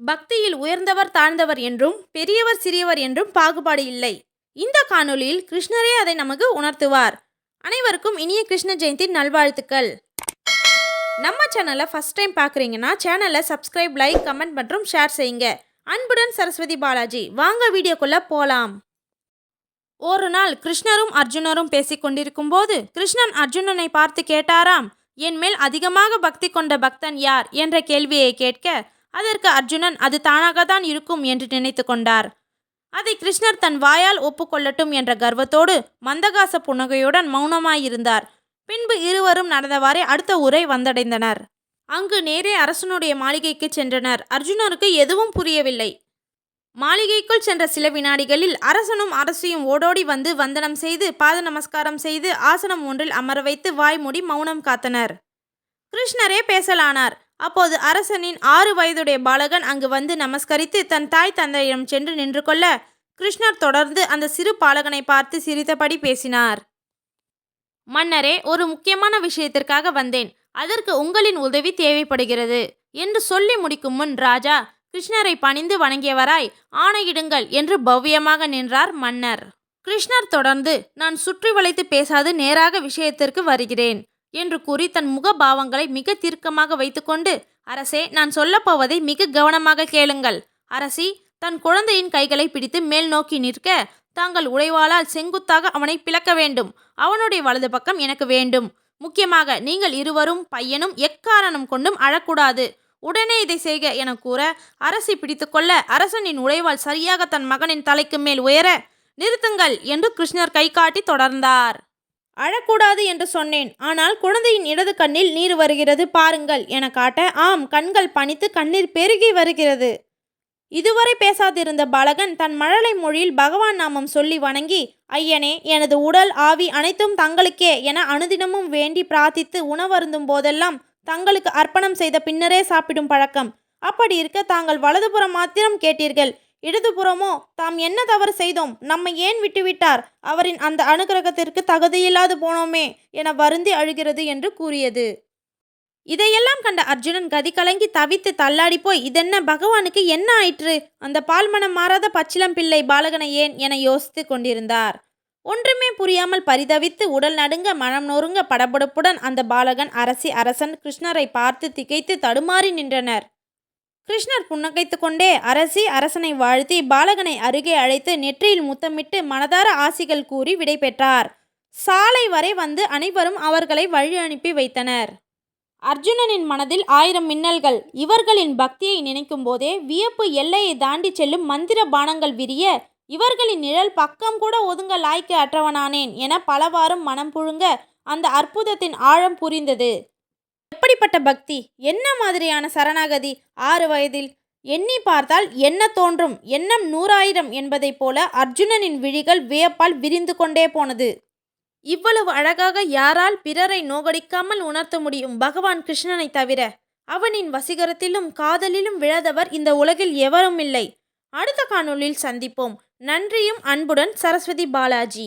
பக்தியில் உயர்ந்தவர் தாழ்ந்தவர் என்றும் பெரியவர் சிறியவர் என்றும் பாகுபாடு இல்லை. இந்த காணொளியில் கிருஷ்ணரே அதை நமக்கு உணர்த்துவார். அனைவருக்கும் இனிய கிருஷ்ண ஜெயந்தி நல்வாழ்த்துக்கள். நம்ம சேனலை ஃபர்ஸ்ட் டைம் பார்க்குறீங்கன்னா சேனலை சப்ஸ்கிரைப் லைக் கமெண்ட் மற்றும் ஷேர் செய்யுங்க. அன்புடன் சரஸ்வதி பாலாஜி வாங்க வீடியோக்குள்ளே போகலாம் ஒரு நாள் கிருஷ்ணரும் அர்ஜுனரும் பேசிக் கொண்டிருக்கும் போது கிருஷ்ணன் அர்ஜுனனை பார்த்து கேட்டாராம் என் மேல் அதிகமாக பக்தி கொண்ட பக்தன் யார்? என்ற கேள்வியை கேட்க அதற்கு அர்ஜுனன் அது தானாகத்தான் இருக்கும் என்று நினைத்து கொண்டார். அதை கிருஷ்ணர் தன் வாயால் ஒப்புக்கொள்ளட்டும் என்ற கர்வத்தோடு மந்தகாச புன்னகையுடன் மௌனமாயிருந்தார். பின்பு இருவரும் நடந்தவாறே அடுத்த ஊரை வந்தடைந்தனர். அங்கு நேரே அரசனுடைய மாளிகைக்கு சென்றனர். அர்ஜுனருக்கு எதுவும் புரியவில்லை. மாளிகைக்குள் சென்ற சில வினாடிகளில் அரசனும் அரசியும் ஓடோடி வந்து வந்தனம் செய்து பாத நமஸ்காரம் செய்து ஆசனம் ஒன்றில் அமர வைத்து வாய்மூடி மௌனம் காத்தனர். கிருஷ்ணரே பேசலானார். அப்போது அரசனின் ஆறு வயதுடைய பாலகன் அங்கு வந்து நமஸ்கரித்து தன் தாய் தந்தையிடம் சென்று நின்று கொள்ள கிருஷ்ணர் தொடர்ந்து அந்த சிறு பாலகனை பார்த்து சிரித்தபடி பேசினார். மன்னரே ஒரு முக்கியமான விஷயத்திற்காக வந்தேன். அதற்கு உங்களின் உதவி தேவைப்படுகிறது. என்று சொல்லி முடிக்கும் முன் ராஜா கிருஷ்ணரை பணிந்து வணங்கியவராய் ஆணையிடுங்கள் என்று பவ்யமாக நின்றார் மன்னர். கிருஷ்ணர் தொடர்ந்து நான் சுற்றி வளைத்து பேசாது நேராக விஷயத்திற்கு வருகிறேன். என்று கூறி தன் முக பாவங்களை மிக தீர்க்கமாக வைத்துக்கொண்டு அரசே நான் சொல்லப்போவதை மிக கவனமாக கேளுங்கள். அரசி தன் குழந்தையின் கைகளை பிடித்து மேல் நோக்கி நிற்க தாங்கள் உடைவாளால் செங்குத்தாக அவனை பிளக்க வேண்டும். அவனுடைய வலது பக்கம் எனக்கு வேண்டும். முக்கியமாக நீங்கள் இருவரும் பையனும் எக்காரணம் கொண்டும் அழக்கூடாது. உடனே இதை செய்க என கூற அரசி பிடித்துக்கொள்ள அரசனின் உடைவாள் சரியாக தன் மகனின் தலைக்கு மேல் உயர நிறுத்துங்கள் என்று கிருஷ்ணர் கை காட்டி தொடர்ந்தார். அழக்கூடாது என்று சொன்னேன். ஆனால் குழந்தையின் இடது கண்ணில் நீர் வருகிறது பாருங்கள் என காட்ட ஆம் கண்கள் பணித்து கண்ணீர் பெருகி வருகிறது. இதுவரை பேசாதிருந்த பாலகன் தன் மழலை மொழியில் பகவான் நாமம் சொல்லி வணங்கி ஐயனே எனது உடல் ஆவி அனைத்தும் தங்களுக்கே என அனுதினமும் வேண்டி பிரார்த்தித்து உணவருந்தும் போதெல்லாம் தங்களுக்கு அர்ப்பணம் செய்த பின்னரே சாப்பிடும் பழக்கம். அப்படி இருக்க தாங்கள் வலதுபுறம் மாத்திரம் கேட்டீர்கள். இடதுபுறமோ தாம் என்ன தவறு செய்தோம்? நம்மை ஏன் விட்டுவிட்டார்? அவரின் அந்த அனுகிரகத்திற்கு தகுதியில்லாது போனோமே என வருந்தி அழுகிறது என்று கூறியது. இதையெல்லாம் கண்ட அர்ஜுனன் கதி கலங்கி தவித்து தள்ளாடி போய் இதென்ன பகவானுக்கு என்ன ஆயிற்று? அந்த பால்மனம் மாறாத பச்சிலம் பிள்ளை பாலகனை ஏன்? என யோசித்து கொண்டிருந்தார். ஒன்றுமே புரியாமல் பரிதவித்து உடல் நடுங்க மனம் நொறுங்க படபடப்புடன் அந்த பாலகன் அரசி அரசன் கிருஷ்ணரை பார்த்து திகைத்து தடுமாறி நின்றனர். கிருஷ்ணர் புன்னகைத்து கொண்டே அரசி அரசனை வாழ்த்தி பாலகனை அருகே அழைத்து நெற்றியில் முத்தமிட்டு மனதார ஆசிகள் கூறி விடைபெற்றார் சாலை வரை வந்து அனைவரும் அவர்களை வழி அனுப்பி வைத்தனர். அர்ஜுனனின் மனதில் ஆயிரம் மின்னல்கள். இவர்களின் பக்தியை நினைக்கும் போதே வியப்பு எல்லையை தாண்டி செல்லும் மந்திர பானங்கள் விரிய இவர்களின் நிழல் பக்கம் கூட ஒதுங்க லாய்க்கு அற்றவனானேன் என பலவாறும் மனம் புழுங்க அந்த அற்புதத்தின் ஆழம் புரிந்தது. எப்படிப்பட்ட பக்தி? என்ன மாதிரியான சரணாகதி? ஆறு வயதில் எண்ணி பார்த்தால் என்ன தோன்றும்? எண்ணம் நூறாயிரம் என்பதைப் போல அர்ஜுனனின் விழிகள் வியப்பால் விரிந்து கொண்டே போனது. இவ்வளவு அழகாக யாரால் பிறரை நோகடிக்காமல் உணர்த்த முடியும் பகவான் கிருஷ்ணனை தவிர? அவனின் வசீகரத்திலும் காதலிலும் விழாதவர் இந்த உலகில் எவரும் இல்லை. அடுத்த காணொளியில் சந்திப்போம். நன்றியும் அன்புடன் சரஸ்வதி பாலாஜி.